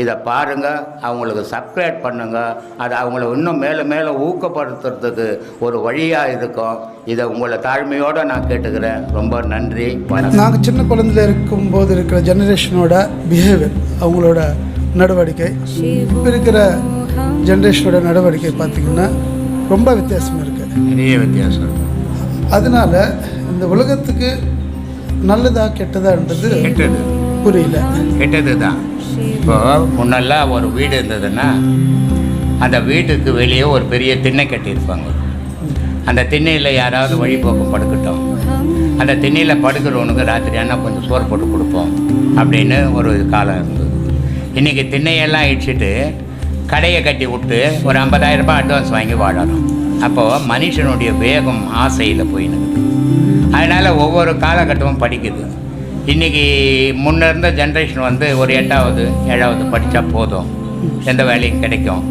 இதை பாருங்க அவங்களுக்கு சப்ஸ்கிரைப் பண்ணுங்க. அது அவங்கள இன்னும் மேலும் மேலும் ஊக்கப்படுத்துறதுக்கு ஒரு வழியாக இருக்கும். இதை உங்களை தாழ்மையோடு நான் கேட்டுக்கிறேன். ரொம்ப நன்றி. நாங்கள் சின்ன குழந்தையில இருக்கும்போது இருக்கிற ஜெனரேஷனோட பிஹேவியர் அவங்களோட நடவடிக்கை இப்போ இருக்கிற ஜெனரேஷனோட நடவடிக்கை பார்த்திங்கன்னா ரொம்ப வித்தியாசமாக இருக்குது நிறைய வித்தியாசம். அதனால இந்த உலகத்துக்கு நல்லதா கெட்டதான்றது கெட்டது. புரியல. கெட்டது தான் இப்போ முன்னெல்லாம் ஒரு வீடு இருந்ததுன்னா அந்த வீட்டுக்கு வெளியே ஒரு பெரிய திண்ணை கட்டியிருப்பாங்க. அந்த திண்ணையில் யாராவது வழிபோக்கம் படுக்கட்டும். அந்த திண்ணையில் படுக்கிறவனுக்கு ராத்திரி ஆனால் கொஞ்சம் சோறு போட்டு கொடுப்போம் அப்படின்னு ஒரு காலம் இருந்தது. இன்றைக்கி திண்ணையெல்லாம் இடிச்சிட்டு கடையை கட்டி விட்டு ஒரு 50000 ரூபாய் அட்வான்ஸ் வாங்கி வாழறோம். அப்போது மனுஷனுடைய வேகம் ஆசையில் போயினுக்குது அதனால் ஒவ்வொரு காலகட்டமும் படிக்குது. இன்றைக்கி முன்ன இருந்த ஜென்ரேஷன் வந்து ஒரு எட்டாவது ஏழாவது படித்தா போதும். எந்த வேலையும் கிடைக்கும்.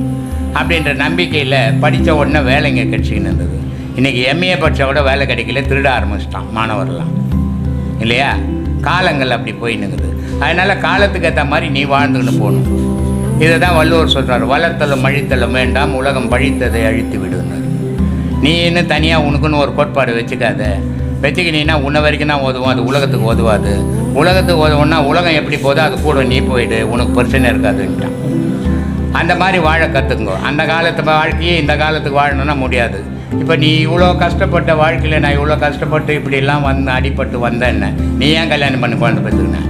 அப்படின்ற நம்பிக்கையில் படித்த உடனே வேலைங்க கிடச்சிக்கின்னு இருந்தது. இன்றைக்கி எம்ஏ படித்தா கூட வேலை கிடைக்கல திருட ஆரம்பிச்சிட்டான் மாணவர்லாம். இல்லையா? காலங்கள் அப்படி போயின்னுக்குது அதனால் காலத்துக்கு ஏற்ற மாதிரி நீ வாழ்ந்துக்கின்னு போகணும். இதை தான் வள்ளுவர் சொல்கிறார் வளர்த்தலும் அழித்தலும் வேண்டாம் உலகம் பழித்ததை அழித்து விடுனார் நீ இன்னும் தனியாக உனக்குன்னு ஒரு கோட்பாடு வச்சுக்காத. வச்சுக்கினீன்னா உன்னை வரைக்கும் தான் உதவும் அது உலகத்துக்கு ஓதுவாது. உலகத்துக்கு ஓதுவோம்னா உலகம் எப்படி போதோ அது கூட நீ போயிடு உனக்கு பிரச்சனை இருக்காதுன்ட்டான். அந்த மாதிரி வாழ கற்றுக்குங்க அந்த காலத்து வாழ்க்கையே இந்த காலத்துக்கு வாழணும்னா முடியாது. இப்போ நீ இவ்வளோ கஷ்டப்பட்ட வாழ்க்கையில் நான் இவ்வளோ கஷ்டப்பட்டு இப்படிலாம் வந்து அடிபட்டு வந்தேன்னு நீ ஏன் கல்யாணம் பண்ணி குழந்தை பெற்றுக்கினேன்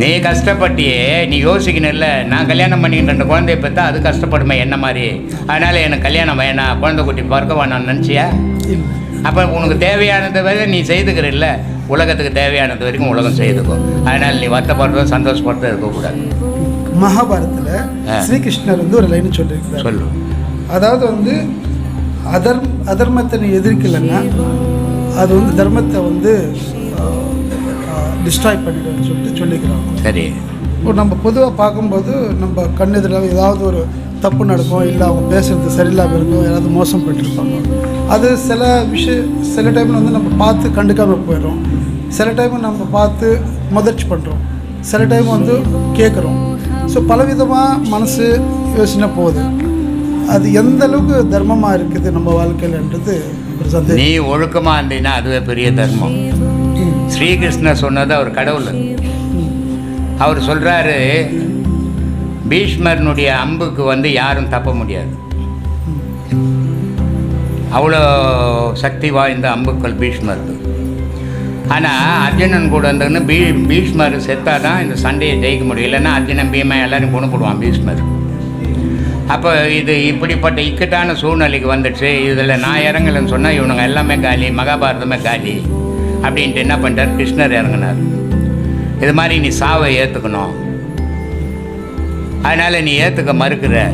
நீ கஷ்டப்பட்டியே நீ யோசிக்கணும்ல நான் கல்யாணம் பண்ணிக்கிட்டு ரெண்டு குழந்தைய பெற்றா அது கஷ்டப்படுமே என்ன மாதிரி? அதனால் எனக்கு கல்யாணம் வேணாம் குழந்தை குட்டி பிறக்க வேணாம்னு நினச்சியா? இல்லை. அப்போ உனக்கு தேவையானது வரை நீ செய்துக்கிறல்ல உலகத்துக்கு தேவையானது வரைக்கும் உலகம் செய்துக்கும் அதனால் நீ வருத்தப்படுறதோ சந்தோஷப்படுறதோ இருக்கக்கூடாது. மகாபாரத்தில் ஆ. ஸ்ரீகிருஷ்ணர் வந்து ஒரு லைன் சொல்லியிருக்கிறார். சொல்லு. அதாவது வந்து அதர் அதர்மத்தை நீ எதிர்க்கலைன்னா அது வந்து தர்மத்தை வந்து டிஸ்ட்ராய் பண்ணிடுன்னு சொல்லிட்டு சொல்லிக்கிறாங்க. சரி. இப்போ நம்ம பொதுவாக பார்க்கும்போது நம்ம கண்ணெதிரில் ஏதாவது ஒரு தப்பு நடக்கும் இல்லை அவங்க பேசுறது சரியில்லாமல் இருக்கும் யாராவது மோசம் பண்ணிருப்பாங்க. அது சில விஷய சில டைமில் வந்து நம்ம பார்த்து கண்டுக்காமல் போயிடும் சில டைம் நம்ம பார்த்து முதிர்ச்சி பண்ணுறோம் சில டைம் வந்து கேட்குறோம் ஸோ பலவிதமாக மனசு யோசனை போகுது. அது எந்த அளவுக்கு தர்மமாக இருக்குது நம்ம வாழ்க்கையிலன்றது ஒரு சந்தேகம். நீ ஒழுக்கமாக இருந்தீங்கன்னா அதுவே பெரிய தர்மம். ஸ்ரீகிருஷ்ணர் சொன்னது அவர் கடவுள். அவர் சொல்கிறாரு பீஷ்மரனுடைய அம்புக்கு வந்து யாரும் தப்ப முடியாது. அவ்வளோ சக்தி வாய்ந்த அம்புக்கள் பீஷ்மருக்கு. ஆனால் அர்ஜுனன் கூட இருந்ததுன்னு பீ பீஷ்மர் செத்தாக தான் இந்த சண்டையை ஜெயிக்க முடியும். இல்லைன்னா அர்ஜுனன் பீமா எல்லாரும் குணப்படுவான் பீஷ்மர். அப்போ இது இப்படிப்பட்ட இக்கட்டான சூழ்நிலைக்கு வந்துடுச்சு. இதில் நான் இறங்கலைன்னு சொன்னால் இவனுங்க எல்லாமே காலி மகாபாரதமே காலி அப்படின்ட்டு என்ன பண்ணிட்டார்? கிருஷ்ணர் இறங்கினார். இது மாதிரி நீ சாவை ஏற்றுக்கணும் அதனால் நீ ஏற்றுக்க மறுக்கிற.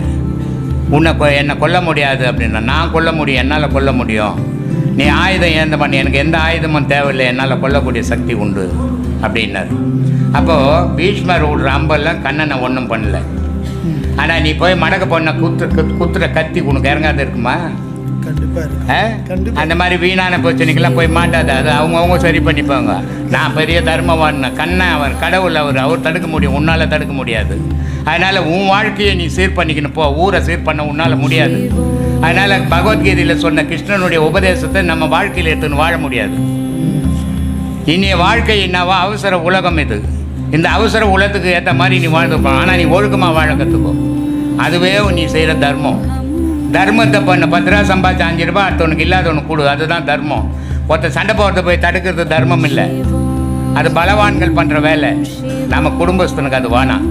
உன்னை கொ என்னை கொல்ல முடியாது அப்படின்னா நான் கொல்ல முடியும் என்னால் கொல்ல முடியும். நீ ஆயுதம் ஏந்த பண்ணி எனக்கு எந்த ஆயுதமும் தேவையில்லை என்னால் கொல்லக்கூடிய சக்தி உண்டு அப்படின்னாரு. அப்போது பீஷ்மர் விடுற அம்பெல்லாம் கண்ணனை ஒன்றும் பண்ணல. ஆனால் நீ போய் மடக்க பொண்ணை குத்து குத்து- குத்துற கத்தி உனக்கு இறங்காத இருக்குமா? அந்த மாதிரி வீணான பிரச்சனைக்கெல்லாம் போய் மாட்டாது. அது அவங்கவுங்க சரி பண்ணிப்பாங்க நான் பெரிய தர்மவான் கண்ணன் அவர் கடவுள் அவர் அவர் தடுக்க முடியும். உன்னால் தடுக்க முடியாது. அதனால் உன் வாழ்க்கையை நீ சீர் பண்ணிக்கணும். போ ஊரை சீர் பண்ண உன்னால் முடியாது. அதனால் பகவத்கீதையில் சொன்ன கிருஷ்ணனுடைய உபதேசத்தை நம்ம வாழ்க்கையில் எடுத்துன்னு வாழ முடியாது. இனிய வாழ்க்கை என்னவோ? அவசர உலகம் இது. இந்த அவசர உலகத்துக்கு ஏற்ற மாதிரி நீ வாழ்ந்துருப்பான் ஆனால் நீ ஒழுக்கமாக வாழ கற்றுக்கோ அதுவே நீ செய்கிற தர்மம். தர்மத்தை பண்ண. பத்து ரூபா சம்பாதிச்சு அஞ்சு ரூபா அடுத்தவனுக்கு இல்லாதவனுக்கு கொடு. அதுதான் தர்மம். ஒருத்தர் சண்டை போகிறத போய் தடுக்கிறது தர்மம் இல்லை. அது பலவான்கள் பண்ணுற வேலை. நம்ம குடும்பஸ்தனுக்கு அது வேணாம்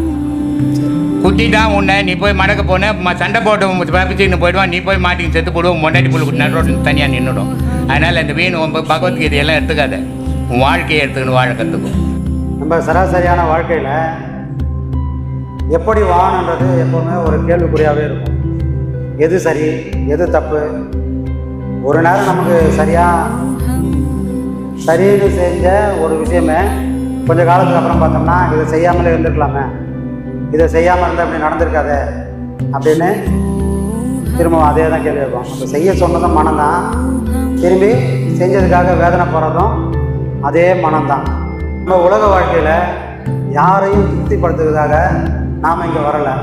தான் உன்னை நீ போய் மடக்க போன சண்டை போட்டு பப்பிச்சுன்னு போயிடுவான். நீ போய் மாட்டிங்க செத்து போடுவோம். முன்னாடி புள்ளு நடுரோட்டு தனியாக நின்றுடும் அதனால் இந்த வீண் உன் பகவத்கீதை எல்லாம் எடுத்துக்காத. உன் வாழ்க்கையை எடுத்துக்கணும் வாழ கற்றுக்கும் நம்ம சராசரியான வாழ்க்கையில் எப்படி வானன்றது எப்போவுமே ஒரு கேள்விக்குறியாகவே இருக்கும். எது சரி எது தப்பு? ஒரு நேரம் நமக்கு சரியாக சரின்னு செஞ்ச ஒரு விஷயமே கொஞ்ச காலத்துக்கு அப்புறம் பார்த்தோம்னா இதை செய்யாமலே இருந்திருக்கலாமே. இதை செய்யாமல் இருந்தால் இப்படி நடந்திருக்காது அப்படின்னு திரும்ப அதே தான் கேள்வி இருக்கும் அப்போ செய்ய சொன்னதும் மனம்தான். திரும்பி செஞ்சதுக்காக வேதனை போடுறதும் அதே மனம்தான். நம்ம உலக வாழ்க்கையில் யாரையும் திருப்திப்படுத்துவதாக நாம் இங்கே வரலை.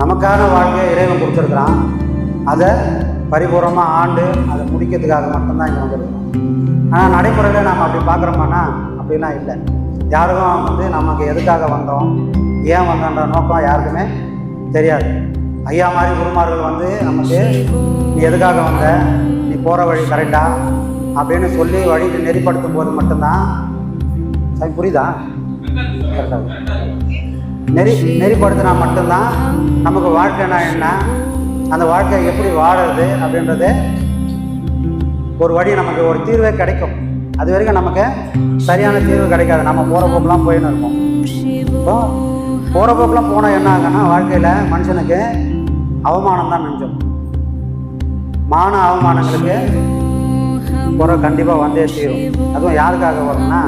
நமக்கான வாழ்க்கையை இறைவன் கொடுத்துருக்குறான். அதை பரிபூர்ணமாக ஆண்டு அதை முடிக்கிறதுக்காக மட்டும்தான் இங்கே வந்திருக்கோம். ஆனால் நடைமுறையில் நாம் அப்படி பார்க்குறோமானா அப்படிலாம் இல்லை. யாருக்கும் வந்து நமக்கு எதுக்காக வந்தோம் ஏன் வந்தோன்ற நோக்கம் யாருக்குமே தெரியாது. ஐயா மாதிரி குருமார்கள் வந்து நமக்கு நீ எதுக்காக வந்த? நீ போகிற வழி கரெக்டா அப்படின்னு சொல்லி வழி நெறிப்படுத்தும் போது மட்டும்தான் சரி புரியுதா? கரெக்டாக நெறி நெறிப்படுத்தினா மட்டும்தான் நமக்கு வாழ்க்கைனா என்ன அந்த வாழ்க்கையை எப்படி வாழறது அப்படின்றது ஒரு வழி நமக்கு ஒரு தீர்வே கிடைக்கும். அது வரைக்கும் நமக்கு சரியான தீர்வு கிடைக்காது. நம்ம போகிற போக்கெலாம் போயின்னு இருக்கோம் இப்போ போகிற போக்கெலாம் போனால் என்ன ஆகுன்னா வாழ்க்கையில் மனுஷனுக்கு அவமானம் தான் மிஞ்சும். மான அவமானங்களுக்கு குறை கண்டிப்பாக வந்தே தீரும். அதுவும் யாருக்காக வரும்னா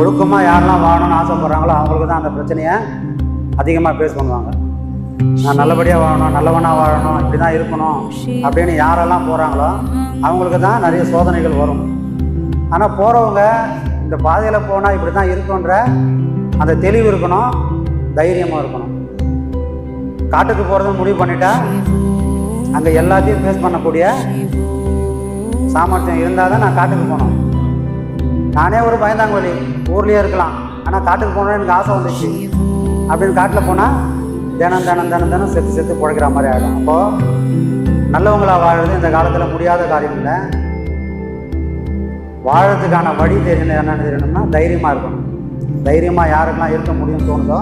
ஒழுக்கமாக யாரெல்லாம் வாழணும்னு ஆசைப்படுறாங்களோ அவங்களுக்கு தான் அந்த பிரச்சனையை அதிகமாக பேஸ் பண்ணுவாங்க. நான் நல்லபடியாக வாழணும் நல்லவனாக வாழணும் இப்படி தான் இருக்கணும் அப்படின்னு யாரெல்லாம் போகிறாங்களோ அவங்களுக்கு தான் நிறைய சோதனைகள் வரும். ஆனால் போகிறவங்க இந்த பாதையில் போனால் இப்படி தான் இருக்குன்ற அந்த தெளிவு இருக்கணும் தைரியமாக இருக்கணும். காட்டுக்கு போகிறத முடிவு பண்ணிட்டா அங்கே எல்லாத்தையும் ஃபேஸ் பண்ணக்கூடிய சாமர்த்தியம் இருந்தால் தான் நான் காட்டுக்கு போனோம் நானே ஒரு பயந்தாங்கோலி ஊர்லேயே இருக்கலாம். ஆனால் காட்டுக்கு போனால் எனக்கு ஆசை வந்துச்சு. அப்படின்னு காட்டில் போனால் தினம் தினம் தினம் தினம் செத்து செத்து பிழைக்கிற மாதிரி ஆகிடும் அப்போது நல்லவங்களா வாழறது இந்த காலத்தில் முடியாத காரியம் இல்லை. வாழறதுக்கான வழி தெரியணும் என்னென்னு தெரியணும்னா தைரியமாக இருக்கணும். தைரியமாக யாருக்கெல்லாம் இருக்க முடியும்னு தோணுதோ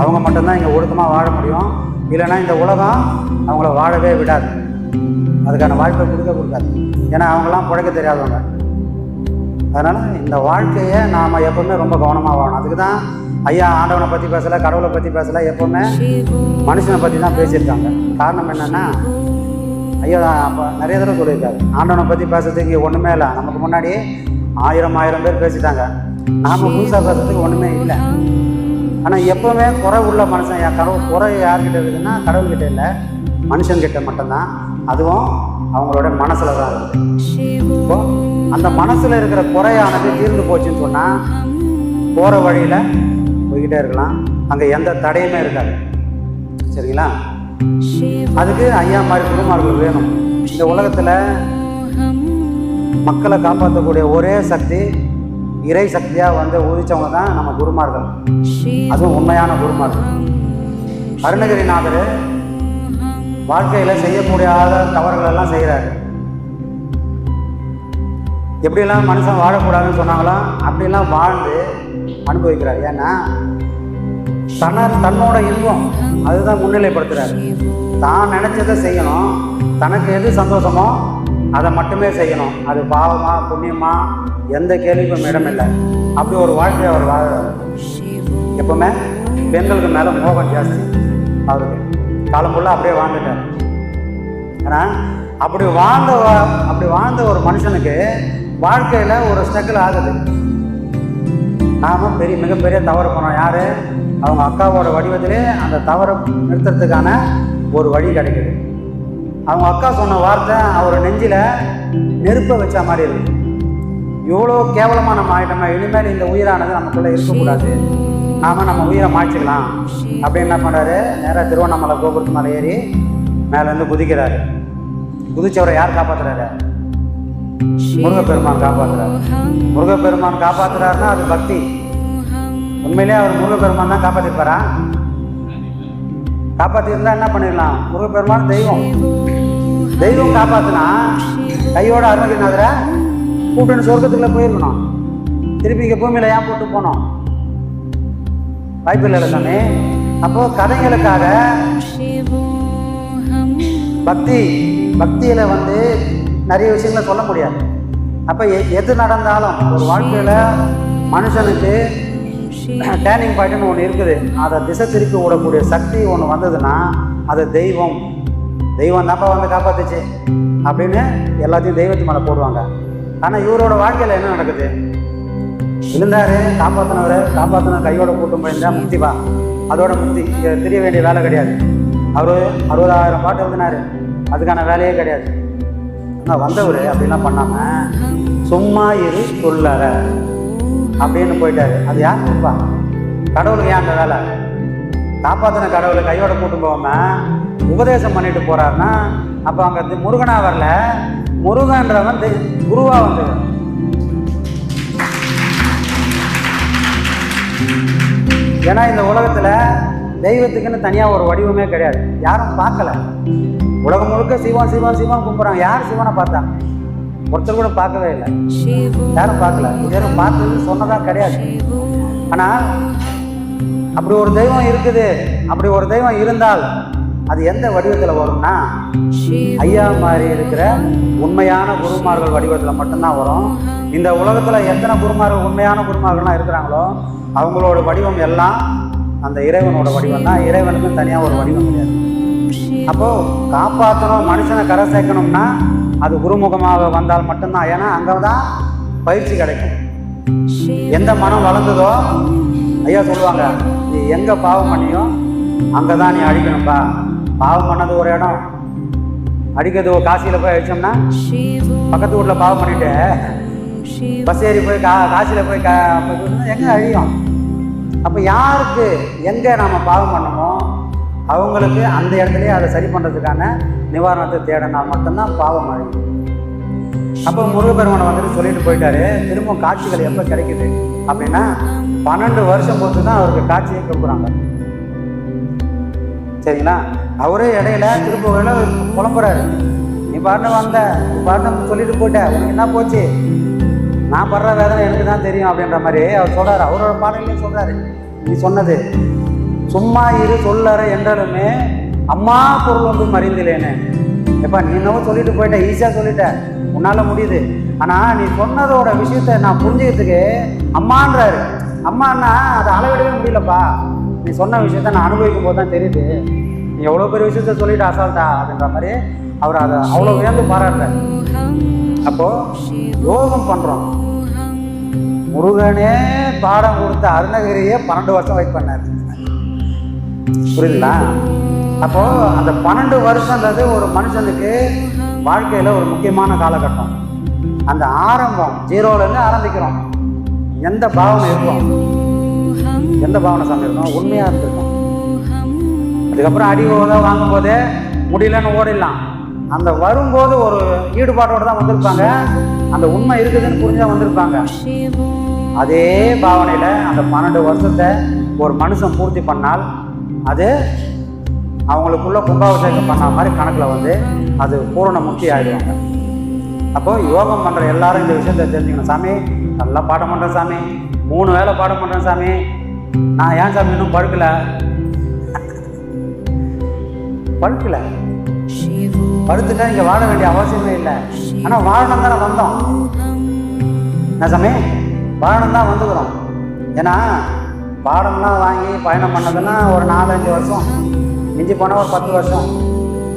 அவங்க மட்டும்தான் இங்கே ஒழுக்கமாக வாழ முடியும். இல்லைன்னா இந்த உலகம் அவங்கள வாழவே விடாது. அதுக்கான வாய்ப்பை கொடுக்க கொடுக்காது. ஏன்னா அவங்களாம் பிழைக்க தெரியாதவங்க. அதனால் இந்த வாழ்க்கையை நாம் எப்போவுமே ரொம்ப கவனமாக வாழணும். அதுக்கு தான் ஐயா ஆண்டவனை பற்றி பேசலை கடவுளை பற்றி பேசலை எப்போவுமே மனுஷனை பற்றி தான் பேசியிருக்காங்க. காரணம் என்னென்னா ஐயா அப்போ நிறைய தடவை சொல்லியிருக்காரு. ஆண்டவனை பற்றி பேசுறதுக்கு ஒன்றுமே இல்லை. நமக்கு முன்னாடி ஆயிரம் ஆயிரம் பேர் பேசிட்டாங்க. நாம் புதுசாக பேசுறதுக்கு ஒன்றுமே இல்லை. ஆனால் எப்போவுமே குறை உள்ள மனுஷன் என் கடவுள் குறை யார்கிட்ட இருக்குதுன்னா கடவுள்கிட்ட இல்லை. மனுஷன்கிட்ட மட்டும்தான். அதுவும் அவங்களோட மனசில் தான் இருக்குது இப்போ அந்த மனசில் இருக்கிற குறையானது தீர்ந்து போச்சுன்னு சொன்னால் போகிற வழியில் போய்கிட்டே இருக்கலாம். அங்கே எந்த தடையுமே இருக்காது. சரிங்களா? அதுக்கு ஐயா மாதிரி குருமார்கள் வேணும். இந்த உலகத்தில் மக்களை காப்பாற்றக்கூடிய ஒரே சக்தி இறை சக்தியாக வந்து உதிச்சவங்க தான் நம்ம குருமார்கள். அதுவும் உண்மையான குருமார்கள். அருணகிரிநாதர் வாழ்க்கையில் செய்யக்கூடிய தவறுகள் எல்லாம் செய்கிறாரு எப்படியெல்லாம் மனுஷன் வாழக்கூடாதுன்னு சொன்னாங்களோ அப்படிலாம் வாழ்ந்து அனுபவிக்கிறார். ஏன்னா தன்னை தன்னோட இன்பம் அதுதான் முன்னிலைப்படுத்துகிறார் தான் நினச்சதை செய்யணும் தனக்கு எது சந்தோஷமோ அதை மட்டுமே செய்யணும். அது பாவமா புண்ணியமா எந்த கேள்விக்கும் இடமில்லை. அப்படி ஒரு வாழ்க்கையை அவர் வாழ்கிறார் எப்பவுமே பெண்களுக்கு மேலே மோகம் ஜாஸ்தி. அவருக்கு காலம் ஃபுல்லாக அப்படியே வாழ்ந்துட்டார். ஏன்னா அப்படி வாழ்ந்த அப்படி வாழ்ந்த ஒரு மனுஷனுக்கு வாழ்க்கையில் ஒரு ஸ்ட்ரகிள் ஆகுது. நாம பெரிய மிகப்பெரிய தவறு பண்ணோம். யார்? அவங்க அக்காவோட வடிவத்திலே அந்த தவறை நிறுத்துறதுக்கான ஒரு வழி கிடைக்குது. அவங்க அக்கா சொன்ன வார்த்தை அவர் நெஞ்சில் நெருப்பை வச்ச மாதிரி இருக்கு. இவ்வளோ கேவலமாக நம்ம ஆகிட்டோமா இனிமேல் இந்த உயிரானது நமக்குள்ளே இருக்கக்கூடாது. நாம் நம்ம உயிரை மாய்ச்சிக்கலாம். அப்படின்னு என்ன பண்ணுறாரு நேராக திருவண்ணாமலை கோபுரத்து மேலே ஏறி மேலேருந்து குதிக்கிறாரு. குதிச்சவரை யார் காப்பாத்துறாரு? முருகப்பெருமான் காப்பாத்துறாரு. முருகப்பெருமான் காப்பாத்துறாருன்னா அது பக்தி. உண்மையிலேயே அவர் முருகப்பெருமான் தான் காப்பாற்றிருப்பாரா காப்பாற்றிருந்தா என்ன பண்ணிடலாம்? முருகப்பெருமான் தெய்வம். தெய்வம் காப்பாற்றினா கையோட அருணகிரிநாதரை கூட்டுன்னு சொர்க்கத்துக்குள்ள போயிருக்கணும் திருப்பி இங்கே பூமியில் ஏன் போட்டு போனோம்? வாய்ப்பு இல்லை சாமி. அப்போ கதைகளுக்காக பக்தி பக்தியில வந்து நிறைய விஷயங்களை சொல்ல முடியாது. அப்போ எ- எது நடந்தாலும் ஒரு வாழ்க்கையில் மனுஷனுக்கு டேர்னிங் பாயிண்ட்னு ஒன்று இருக்குது. அதை திசை திருப்பி விடக்கூடிய சக்தி ஒன்று வந்ததுன்னா அது தெய்வம். தெய்வம் தான்ப்பா வந்து காப்பாத்துச்சு அப்படின்னு எல்லாத்தையும் தெய்வத்து மேலே போடுவாங்க. ஆனால் இவரோட வாழ்க்கையில் என்ன நடக்குது? இருந்தாரு காப்பாற்றினவர் காப்பாற்றின கையோட கூட்டம் போயிருந்தா முக்திவா அதோட முக்தி. தெரிய வேண்டிய வேலை கிடையாது. அவர் அறுபதாயிரம் பாட்டு எழுதினார். அதுக்கான வேலையே கிடையாது. நான் வந்தவர் அப்படிலாம் பண்ணாமல் சும்மா இரு சொல்லற. அப்படின்னு போயிட்டாரு. அது யார் கொடுப்பா கடவுளுக்கு ஏன் அந்த வேலை? காப்பாற்றின கடவுளை கையோட கூட்டு போகாம உபதேசம் பண்ணிட்டு போறாருன்னா அப்போ அங்கே முருகனா வரல. முருகன்றவன் தெய்- குருவா வந்து. ஏன்னா இந்த உலகத்துல தெய்வத்துக்குன்னு தனியா ஒரு வடிவமே கிடையாது. யாரும் பார்க்கல. உலகம் முழுக்க சிவம் சிவம் சிவம் கும்பிட்றாங்க யார் சிவனை பார்த்தா? ஒருத்தர் கூட பார்க்கவே இல்லை. யாரும் பார்க்கல. யாரும் பார்த்தது சொன்னதா கிடையாது. ஆனால் அப்படி ஒரு தெய்வம் இருக்குது. அப்படி ஒரு தெய்வம் இருந்தால் அது எந்த வடிவத்தில் வரும்னா ஐயா மாதிரி இருக்கிற உண்மையான குருமார்கள் வடிவத்தில் மட்டும்தான் வரும். இந்த உலகத்தில் எத்தனை குருமார்கள் உண்மையான குருமார்கள்லாம் இருக்கிறாங்களோ அவங்களோட வடிவம் எல்லாம் அந்த இறைவனோட வடிவம் தான். இறைவனுக்கும் தனியாக ஒரு வடிவம் கிடையாது. அப்போ காப்பாற்றணும் மனுஷனை கரை சேர்க்கணும்னா அது குருமுகமாக வந்தால் மட்டும்தான். ஏன்னா அங்கே தான் பயிற்சி கிடைக்கும். எந்த மனம் வளர்ந்ததோ ஐயா சொல்லுவாங்க நீ எங்கே பாவம் பண்ணியோ அங்கே தான் நீ அழிக்கணும்ப்பா பாவம் பண்ணது ஒரு இடம். அடிக்கிறது ஒரு காசியில் போய் அடித்தோம்னா பக்கத்து வீட்டில் பாவம் பண்ணிட்டு பஸ் ஏறி போய் கா காசியில் போய் கா எங்கே அழியும்? அப்போ யாருக்கு எங்கே நாம் பாவம் பண்ணணுமோ அவங்களுக்கு அந்த இடத்துலையே அதை சரி பண்ணுறதுக்கான நிவாரணத்தை தேடினா மட்டும்தான் பாவம் அழியும். அப்போ முருகப்பெருமானை வந்துட்டு சொல்லிட்டு போயிட்டாரு திரும்ப காட்சிகள் எப்போ கிடைக்குது? அப்படின்னா பன்னெண்டு வருஷம் பொறுத்து தான் அவருக்கு காட்சியை கொடுக்குறாங்க சரிங்களா? அவரே இடையில திருப்பூரில் புலம்புறாரு. நீ பாட்டு வந்த நீ பாட்டு சொல்லிட்டு போயிட்ட உனக்கு என்ன போச்சு? நான் படுற வேதனை எனக்கு தான் தெரியும் அப்படின்ற மாதிரி அவர் சொல்றாரு. அவரோட பாடலையும் சொல்றாரு. நீ சொன்னது சும்மா இரு சொல்லற என்றாலுமே அம்மா பொருள் வந்து மறிந்திலேன்னு எப்பா நீ என்னவோ சொல்லிட்டு போயிட்ட ஈஸியாக சொல்லிட்ட. உன்னால முடியுது. ஆனா நீ சொன்னதோட விஷயத்த நான் புரிஞ்சுக்கிறதுக்கு அம்மான்றாரு. அம்மான்னா அதை அளவிடவே முடியலப்பா. நீ சொன்ன விஷயத்த நான் அனுபவிக்கும் போது தான் தெரியுது. நீ எவ்வளோ பெரிய விஷயத்த சொல்லிட்டு அசால்ட்டா அப்படின்ற மாதிரி அவர் அதை அவ்வளோ உயர்ந்து பாராட்டுறாரு. அப்போ யோகம் பண்றோம். முருகனே பாடம் கொடுத்த அருணகிரியே பன்னெண்டு வருஷம் வெயிட் பண்ணார். புரியுதுங்களா? அப்போ அந்த பன்னெண்டு வருஷன்றது ஒரு மனுஷனுக்கு வாழ்க்கையில ஒரு முக்கியமான காலகட்டம். அந்த ஆரம்பம் ஜீரோல இருந்து ஆரம்பிக்கிறோம். எந்த பாவனை இருக்கும்? எந்த பாவனை சாமி இருக்கும்? உண்மையா இருந்திருக்கும். அதுக்கப்புறம் அடி உத வாங்கும் போதே முடியலன்னு ஓடிடலாம். அந்த வரும்போது ஒரு ஈடுபாட்டோட தான் வந்திருப்பாங்க. அந்த உண்மை இருக்குதுன்னு புரிஞ்சா வந்திருப்பாங்க. அதே பாவனையில் அந்த பன்னெண்டு வருஷத்தை ஒரு மனுஷன் பூர்த்தி பண்ணால் அது அவங்களுக்குள்ள கும்பாபிஷேகம் பண்ண மாதிரி கணக்கில் வந்து அது பூரண முக்தி ஆகிடுவாங்க அப்போ யோகம் பண்ணுற எல்லாரும் இந்த விஷயத்தை தெரிஞ்சுக்கணும். சாமி நல்லா பாடம் பண்ணுறேன் சாமி. மூணு வேளை பாடம் பண்ணுறேன் சாமி. நான் ஏன் சாமி இன்னும் படுக்கல? படுக்கல. படுத்துட்டா இங்கே வாழ வேண்டிய அவசியமே இல்லை. ஆனால் வாழணும் தானே வந்தோம். என்ன சாமி? வாழணும் தான் வந்துக்கிறோம். ஏன்னா பாடம்லாம் வாங்கி பயணம் பண்ணதுன்னா ஒரு நாலஞ்சு வருஷம். மிஞ்சி போனால் ஒரு பத்து வருஷம்.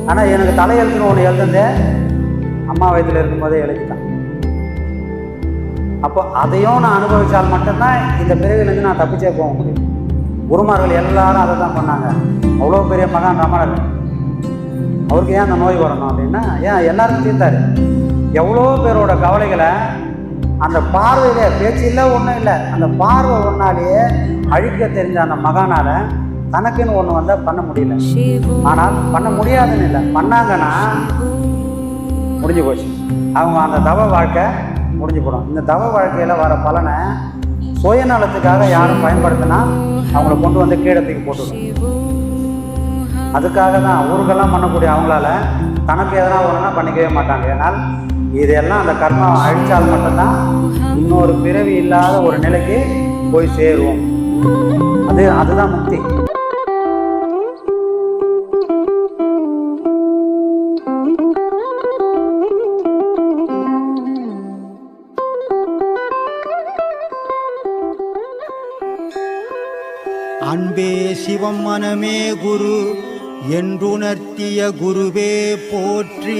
ஆனால் எனக்கு தலையெழுத்துன்னு ஒன்று எழுதுந்தே அம்மா வயதில் இருக்கும்போதே எழுதிட்டான். அப்போ அதையும் நான் அனுபவித்தால் மட்டும்தான் இந்த பிறவிலேருந்து நான் தப்பிச்சே போக முடியும். குருமார்கள் எல்லாரும் அதை தான் பண்ணாங்க. அவ்வளோ பெரிய மகான் ரமணர். அவருக்கு ஏன் அந்த நோய் வரணும் அப்படின்னா ஏன் எல்லாருக்கும் தீர்த்தாரு? எவ்வளோ பேரோட கவலைகளை அந்த பார்வையில் பேச்சு இல்லை ஒன்றும் இல்லை. அந்த பார்வை ஒன்னாலேயே அழிக்க தெரிஞ்ச அந்த மகானால் தனக்குன்னு ஒன்று வந்தால் பண்ண முடியல. ஆனால் பண்ண முடியாதுன்னு இல்லை. பண்ணாங்கன்னா முடிஞ்சு போச்சு. அவங்க அந்த தவ வாழ்க்கை முடிஞ்சு போடும். இந்த தவ வாழ்க்கையில் வர பலனை சுயநலத்துக்காக யாரும் பயன்படுத்தினா அவங்கள கொண்டு வந்து கீழே தூக்கி போட்டுடும். அதுக்காக தான் ஊருக்கெல்லாம் பண்ணக்கூடிய அவங்களால தனக்கு எதனா ஒன்றுனா பண்ணிக்கவே மாட்டாங்க. ஏன்னால் இதெல்லாம் அந்த கர்மம் அழித்தால் மட்டும்தான் இன்னொரு பிறவி இல்லாத ஒரு நிலைக்கு போய் சேருவோம். அது அதுதான் முக்தி. அன்பே சிவம் மனமே குரு என்றுணர்த்திய குருவே போற்றி.